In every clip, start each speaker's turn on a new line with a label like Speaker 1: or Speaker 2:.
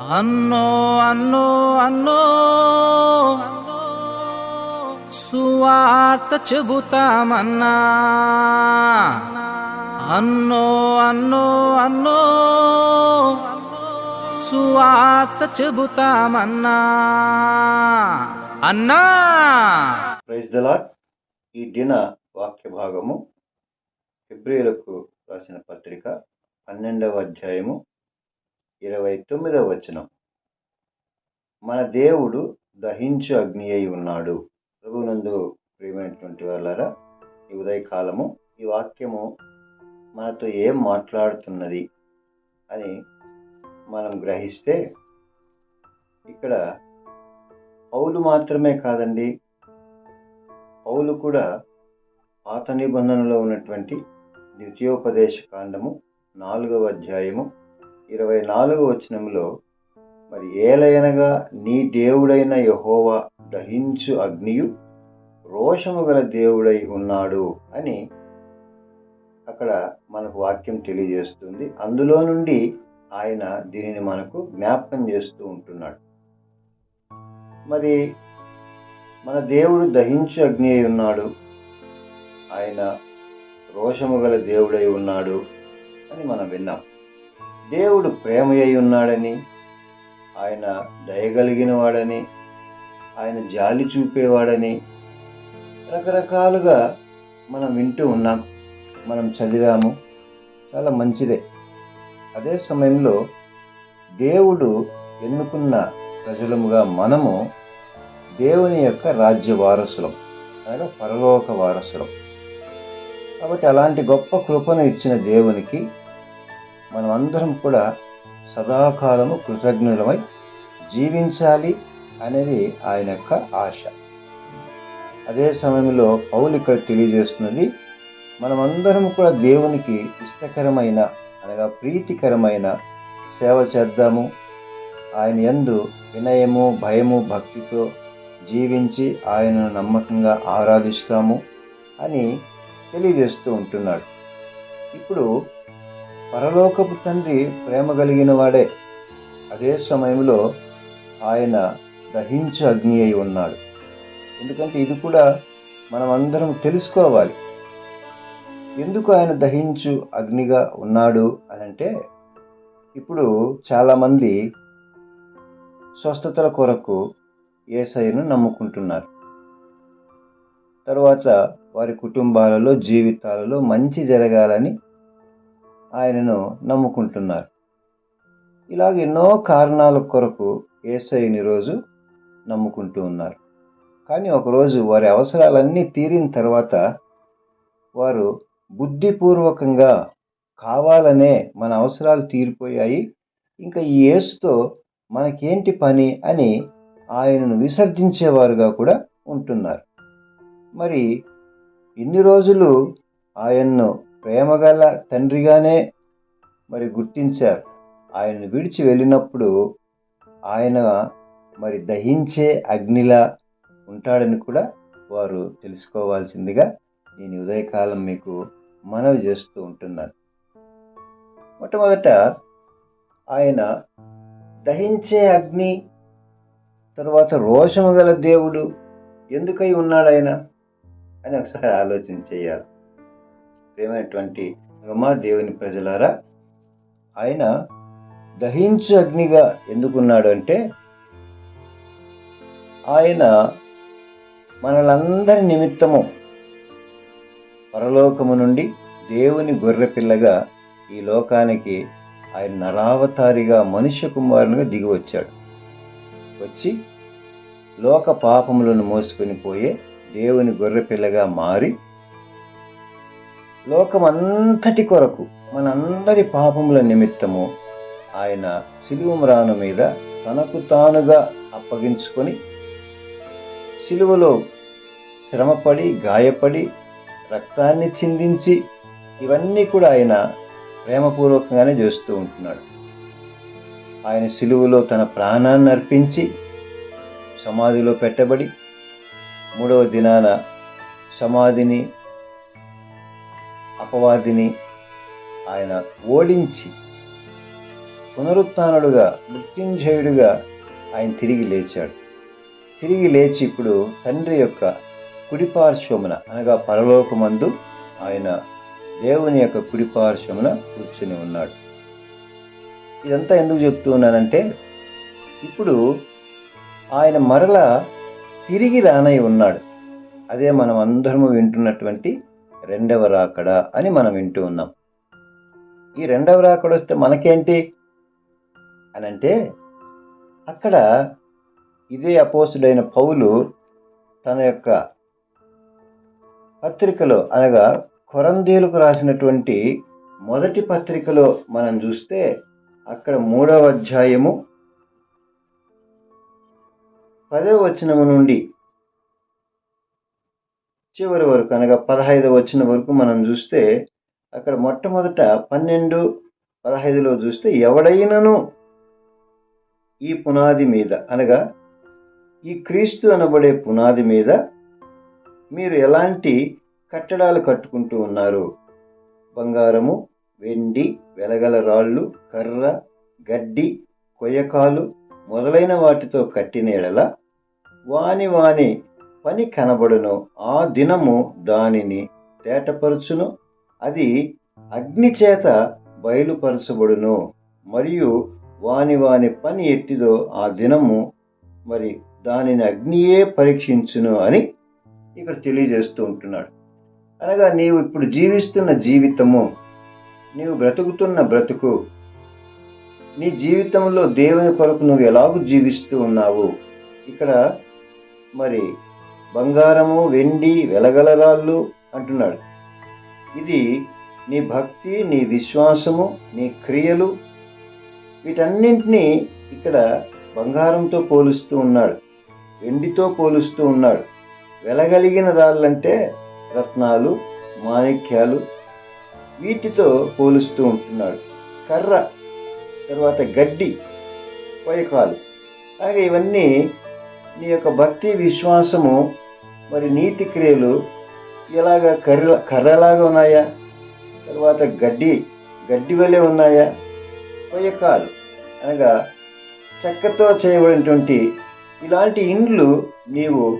Speaker 1: అన్నో అన్నో అన్నో సువార్త చెబుతామన్నా. అన్నో అన్నో అన్నో సువార్త చెబుతామన్నా. అన్నా!
Speaker 2: ప్రైజ్ ద ఈ దిన వాక్య భాగము ఫిబ్రిలకు రాసిన పత్రిక పన్నెండవ అధ్యాయము ఇరవై తొమ్మిదవ వచనం. మన దేవుడు దహించు అగ్ని అయి ఉన్నాడు. ప్రభునందు ప్రియమైనటువంటి వాళ్ళారా ఈ ఉదయకాలము ఈ వాక్యము మనతో ఏం మాట్లాడుతున్నది అని మనం గ్రహిస్తే ఇక్కడ పౌలు మాత్రమే కాదండి పౌలు కూడా పాత నిబంధనలో ఉన్నటువంటి ద్వితీయోపదేశ కాండము నాలుగవ అధ్యాయము ఇరవై నాలుగు వచనంలో మరి ఏలయనగా నీ దేవుడైన యహోవా దహించు అగ్నియు రోషము గల దేవుడై ఉన్నాడు అని అక్కడ మనకు వాక్యం తెలియజేస్తుంది. అందులో నుండి ఆయన దీనిని మనకు జ్ఞాపకం చేస్తూ ఉంటున్నాడు. మరి మన దేవుడు దహించు అగ్ని అయి ఉన్నాడు ఆయన రోషము గల దేవుడై ఉన్నాడు అని మనం విన్నాం. దేవుడు ప్రేమ అయి ఉన్నాడని ఆయన దయగలిగిన వాడని ఆయన జాలి చూపేవాడని రకరకాలుగా మనం వింటూ ఉన్నాం మనం చదివాము. చాలా మంచిదే. అదే సమయంలో దేవుడు ఎన్నుకున్న ప్రజలముగా మనము దేవుని యొక్క రాజ్య వారసులం ఆయన పరలోక వారసులం. కాబట్టి అలాంటి గొప్ప కృపను ఇచ్చిన దేవునికి మనం అందరం కూడా సదాకాలము కృతజ్ఞులమై జీవించాలి అనేది ఆయన యొక్క ఆశ. అదే సమయంలో పౌలు ఇక్కడ తెలియజేస్తున్నది మనమందరం కూడా దేవునికి ఇష్టకరమైన అనగా ప్రీతికరమైన సేవ చేద్దాము. ఆయన యందు వినయము భయము భక్తితో జీవించి ఆయనను నమ్మకంగా ఆరాధిస్తాము అని తెలియజేస్తూ ఉంటున్నాడు. ఇప్పుడు పరలోకపు తండ్రి ప్రేమ కలిగిన వాడే. అదే సమయంలో ఆయన దహించు అగ్ని అయి ఉన్నాడు. ఎందుకంటే ఇది కూడా మనం అందరం తెలుసుకోవాలి. ఎందుకు ఆయన దహించు అగ్నిగా ఉన్నాడు అని అంటే ఇప్పుడు చాలామంది స్వస్థతల కొరకు ఏసైను నమ్ముకుంటున్నారు. తర్వాత వారి కుటుంబాలలో జీవితాలలో మంచి జరగాలని ఆయనను నమ్ముకుంటున్నారు. ఇలాగ ఎన్నో కారణాల కొరకు ఏసైని రోజు నమ్ముకుంటూ ఉన్నారు. కానీ ఒకరోజు వారి అవసరాలన్నీ తీరిన తర్వాత వారు బుద్ధిపూర్వకంగా కావాలనే మన అవసరాలు తీరిపోయాయి. ఇంకా ఈ యేసుతో మనకేంటి పని అని ఆయనను విసర్జించేవారుగా కూడా ఉంటున్నారు. మరి ఇన్ని రోజులు ఆయన్ను ప్రేమగల తండ్రిగానే మరి గుర్తించారు. ఆయనను విడిచి వెళ్ళినప్పుడు ఆయన మరి దహించే అగ్నిలా ఉంటాడని కూడా వారు తెలుసుకోవాల్సిందిగా నేను ఉదయకాలం మీకు మనవి చేస్తూ ఉంటున్నాను. మొట్టమొదట ఆయన దహించే అగ్ని తర్వాత రోషము గల దేవుడు ఎందుకై ఉన్నాడు ఆయన అని ఒకసారి ఆలోచన చేయాలి. ప్రేమైనటువంటి రమా దేవుని ప్రజలారా ఆయన దహించు అగ్నిగా ఎందుకున్నాడు అంటే ఆయన మనలందరి నిమిత్తము పరలోకము నుండి దేవుని గొర్రెపిల్లగా ఈ లోకానికి ఆయన నరావతారిగా మనుష్య కుమారునిగా దిగి వచ్చాడు వచ్చి లోక పాపములను మోసుకొని పోయే దేవుని గొర్రెపిల్లగా మారి లోకమంతటి కొరకు మనందరి పాపముల నిమిత్తము ఆయన సిలువమ్రాను మీద తనకు తానుగా అప్పగించుకొని సిలువలో శ్రమపడి గాయపడి రక్తాన్ని చిందించి ఇవన్నీ కూడా ఆయన ప్రేమపూర్వకంగానే చేస్తూ ఉంటున్నాడు. ఆయన సిలువలో తన ప్రాణాన్ని అర్పించి సమాధిలో పెట్టబడి మూడవ దినాన సమాధిని అపవాదిని ఆయన ఓడించి పునరుత్నుడుగా మృత్యుంజయుడుగా ఆయన తిరిగి లేచాడు. తిరిగి లేచి ఇప్పుడు తండ్రి యొక్క కుడిపార్శ్వమున అనగా పరలోకమందు ఆయన దేవుని యొక్క కుడిపార్శ్వమున కూర్చుని ఉన్నాడు. ఇదంతా ఎందుకు చెప్తూ ఉన్నానంటే ఇప్పుడు ఆయన మరల తిరిగి రానై ఉన్నాడు. అదే మనం అందరము వింటున్నటువంటి రెండవ రాకడ అని మనం వింటూ ఉన్నాం. ఈ రెండవ రాకడ వస్తే మనకేంటి? అని అంటే అక్కడ ఇదే అపోసుడైన పౌలు తన యొక్క పత్రికలో అనగా కొరందేలకు రాసినటువంటి మొదటి పత్రికలో మనం చూస్తే అక్కడ మూడవ అధ్యాయము పదవ వచనము నుండి చివరి వరకు అనగా పదహైదు వచ్చిన వరకు మనం చూస్తే అక్కడ మొట్టమొదట పన్నెండు పదహైదులో చూస్తే ఎవడైనను ఈ పునాది మీద అనగా ఈ క్రీస్తు అనబడే పునాది మీద మీరు ఎలాంటి కట్టడాలు కట్టుకుంటూ ఉన్నారు? బంగారము వెండి వెలగల రాళ్ళు కర్ర గడ్డి కొయ్యకాలు మొదలైన వాటితో కట్టిన ఎడల వాని వాని పని కనబడును ఆ దినము దానిని తేటపరుచును. అది అగ్ని చేత బయలుపరచబడును మరియు వాని వాని పని ఎట్టిదో ఆ దినము మరి దానిని అగ్నియే పరీక్షించును అని ఇక్కడ తెలియజేస్తూ ఉంటున్నాడు. అనగా నీవు ఇప్పుడు జీవిస్తున్న జీవితము నీవు బ్రతుకుతున్న బ్రతుకు నీ జీవితంలో దేవుని కొరకు నువ్వు ఎలాగూ జీవిస్తూ ఉన్నావు ఇక్కడ మరి బంగారము వెండి వెలగలరాళ్ళు అంటున్నాడు. ఇది నీ భక్తి నీ విశ్వాసము నీ క్రియలు వీటన్నింటినీ ఇక్కడ బంగారంతో పోలుస్తూ ఉన్నాడు. వెండితో పోలుస్తూ ఉన్నాడు. వెలగలిగిన రాళ్ళంటే రత్నాలు మాణిక్యాలు వీటితో పోలుస్తూ ఉంటున్నాడు. కర్ర తర్వాత గడ్డి పొయకాలు అలాగే ఇవన్నీ నీ యొక్క భక్తి విశ్వాసము మరి నీతి క్రియలు ఇలాగ కర్ర కర్రలాగా ఉన్నాయా? తర్వాత గడ్డి గడ్డి వలె ఉన్నాయా? పొయ్యకాలు అనగా చెక్కతో చేయబడినటువంటి ఇలాంటి ఇండ్లు నీవు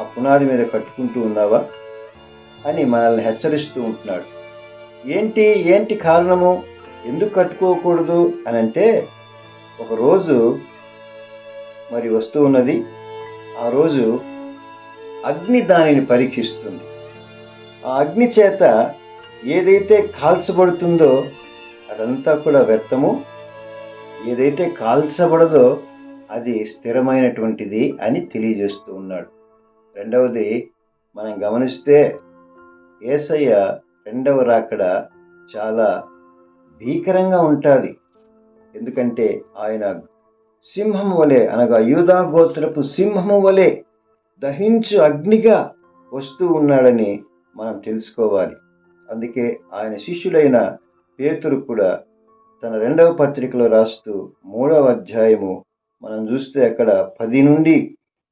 Speaker 2: ఆ పునాది మీద కట్టుకుంటూ ఉన్నావా? అని మనల్ని హెచ్చరిస్తూ ఉంటున్నాడు. ఏంటి ఏంటి కారణము? ఎందుకు కట్టుకోకూడదు? అని అంటే ఒకరోజు మరి వస్తూ ఉన్నది. ఆ రోజు అగ్ని దానిని పరీక్షిస్తుంది. ఆ అగ్ని చేత ఏదైతే కాల్చబడుతుందో అదంతా కూడా వ్యర్థము. ఏదైతే కాల్చబడదో అది స్థిరమైనటువంటిది అని తెలియజేస్తూ ఉన్నాడు. రెండవది మనం గమనిస్తే ఏసయ్య రెండవ రాకడ చాలా భీకరంగా ఉంటుంది. ఎందుకంటే ఆయన సింహం వలె అనగా యూదా గోత్రపు సింహము వలె దహించు అగ్నిగా వస్తూ ఉన్నాడని మనం తెలుసుకోవాలి. అందుకే ఆయన శిష్యుడైన పేతురు కూడా తన రెండవ పత్రికలో రాస్తూ మూడవ అధ్యాయము మనం చూస్తే అక్కడ పది నుండి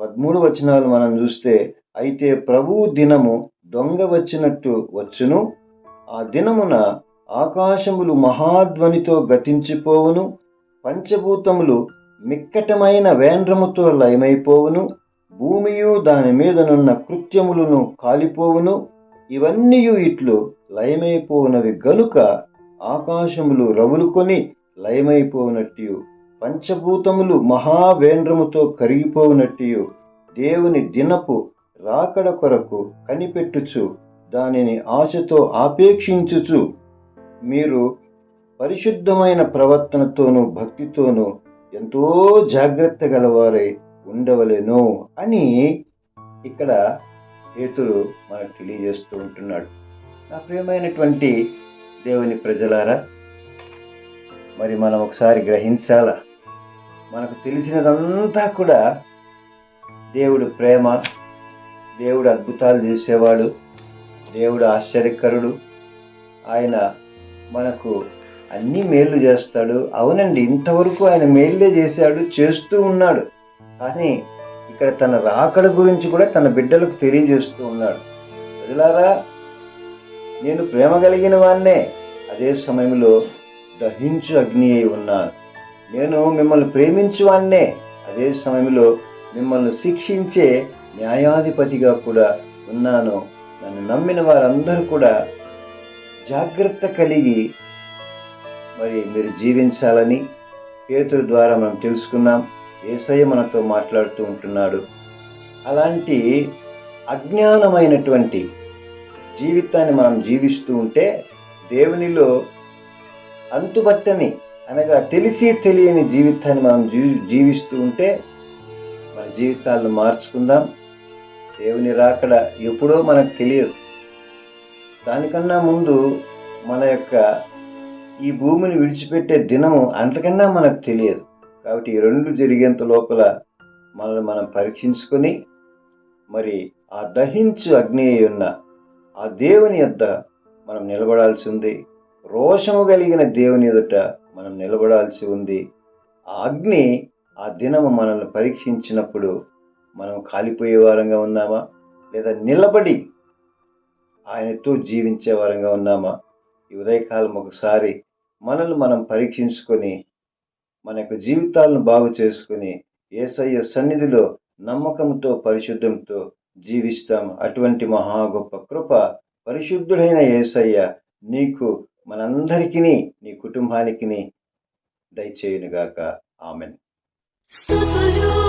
Speaker 2: పదమూడు వచనాలు మనం చూస్తే అయితే ప్రభువు దినము దొంగ వచ్చినట్టు వచ్చును ఆ దినమున ఆకాశములు మహాధ్వనితో గతించిపోవును పంచభూతములు మిక్కటమైన వేండ్రముతో లయమైపోవును భూమియు దాని మీదనున్న కృత్యములను కాలిపోవును ఇవన్నీయు ఇట్లు లయమైపోవునవి గనుక ఆకాశములు రవులుకొని లయమైపోవునట్టు పంచభూతములు మహావేంద్రముతో కరిగిపోవునట్టు దేవుని దినపు రాకడ కొరకు కనిపెట్టుచు దానిని ఆశతో ఆపేక్షించుచు. మీరు పరిశుద్ధమైన ప్రవర్తనతోనూ భక్తితోనూ ఎంతో జాగ్రత్త గలవారై ఉండవలెను అని ఇక్కడ పేతురు మనకు తెలియజేస్తూ ఉంటున్నాడు. నా ప్రియమైనటువంటి దేవుని ప్రజలారా మరి మనం ఒకసారి గ్రహించాలా? మనకు తెలిసినదంతా కూడా దేవుడు ప్రేమ దేవుడు అద్భుతాలు చేసేవాడు దేవుడు ఆశ్చర్యకరుడు. ఆయన మనకు అన్ని మేలు చేస్తాడు. అవునండి ఇంతవరకు ఆయన మేళ్ళే చేశాడు చేస్తూ ఉన్నాడు. కానీ ఇక్కడ తన రాకడ గురించి కూడా తన బిడ్డలకు తెలియజేస్తూ ఉన్నాడు. ప్రజలారా నేను ప్రేమ కలిగిన వాన్నే అదే సమయంలో దహించు అగ్ని అయి ఉన్నాను. నేను మిమ్మల్ని ప్రేమించువాన్నే అదే సమయంలో మిమ్మల్ని శిక్షించే న్యాయాధిపతిగా కూడా ఉన్నాను. నన్ను నమ్మిన వారందరూ కూడా జాగ్రత్త కలిగి మరి మీరు జీవించాలని పేతుల ద్వారా మనం తెలుసుకున్నాం. ఏసయ్య మనతో మాట్లాడుతూ ఉంటున్నాడు. అలాంటి అజ్ఞానమైనటువంటి జీవితాన్ని మనం జీవిస్తూ ఉంటే దేవునిలో అంతుబట్టని అనగా తెలిసి తెలియని జీవితాన్ని మనం జీ- జీవిస్తూ ఉంటే మన జీవితాలను మార్చుకుందాం. దేవుని రాకడ ఎప్పుడో మనకు తెలియదు. దానికన్నా ముందు మన యొక్క ఈ భూమిని విడిచిపెట్టే దినము అంతకన్నా మనకు తెలియదు. కాబట్టి ఈ రెండు జరిగేంత లోపల మనల్ని మనం పరీక్షించుకొని మరి ఆ దహించు అగ్ని అయి ఉన్న ఆ దేవుని యొద్ద మనం నిలబడాల్సి ఉంది. రోషము కలిగిన దేవుని ఎదుట మనం నిలబడాల్సి ఉంది. ఆ అగ్ని ఆ దినము మనల్ని పరీక్షించినప్పుడు మనం కాలిపోయే వారంగా ఉన్నామా? లేదా నిలబడి ఆయనతో జీవించే వారంగా ఉన్నామా? ఈ ఉదయకాలం ఒకసారి మనల్ని మనం పరీక్షించుకొని మన యొక్క జీవితాలను బాగు చేసుకొని ఏసయ్య సన్నిధిలో నమ్మకంతో పరిశుద్ధంతో జీవిస్తాం. అటువంటి మహా గొప్ప కృప పరిశుద్ధుడైన ఏసయ్య నీకు మనందరికీ నీ కుటుంబానికి దయచేయునుగాక. ఆమెన్.
Speaker 3: స్తుతులు